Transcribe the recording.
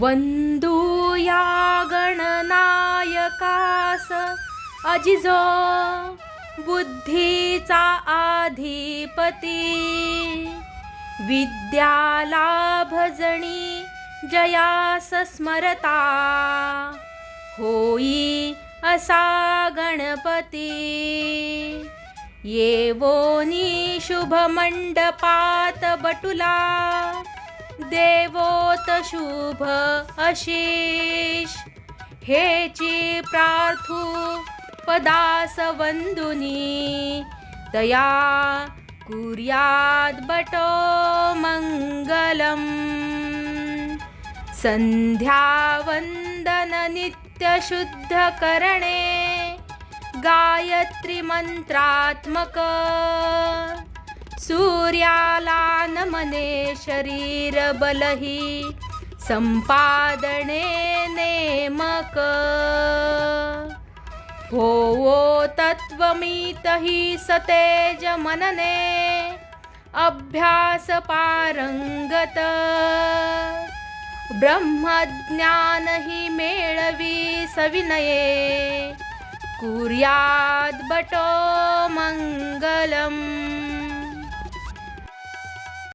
वंदूया गणनायकास अजिजो बुद्धीचा आधिपती विद्यालाभजणी जयास स्मरता होई असा गणपती येवोनी शुभमंडपात बटुला देवोत शुभ आशिष. हेची प्रार्थू पदास वंदुनी दया कुर्याद बटो मंगलम. संध्यावंदन नित्य शुद्ध करणे गायत्री मंत्रात्मक. सूर्याला मने शरीर बलही संपादने नेमक. हो तत्वमीतही सतेज मनने अभ्यास पारंगत. ब्रह्मज्ञान ही मेळवी सविनये कुर्याद बटो मंगलम.